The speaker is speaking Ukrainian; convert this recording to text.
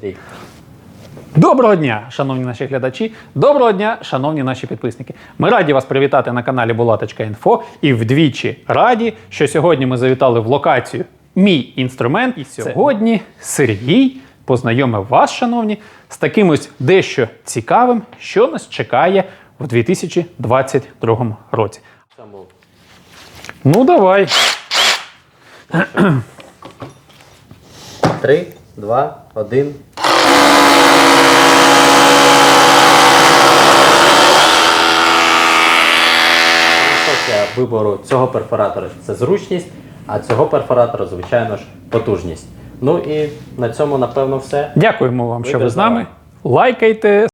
Три. Доброго дня, шановні наші глядачі. Доброго дня, шановні наші підписники. Ми раді вас привітати на каналі Булаточка.Інфо і вдвічі раді, що сьогодні ми завітали в локацію Мій інструмент. І сьогодні Сергій познайомив вас, шановні, з таким ось дещо цікавим, що нас чекає в 2022 році. Ну, давай. Три, два, один. Філософія вибору цього перфоратора це зручність, а цього перфоратора, звичайно ж, потужність. Ну і на цьому, напевно, все. Дякуємо вам, що ви з нами. Лайкайте,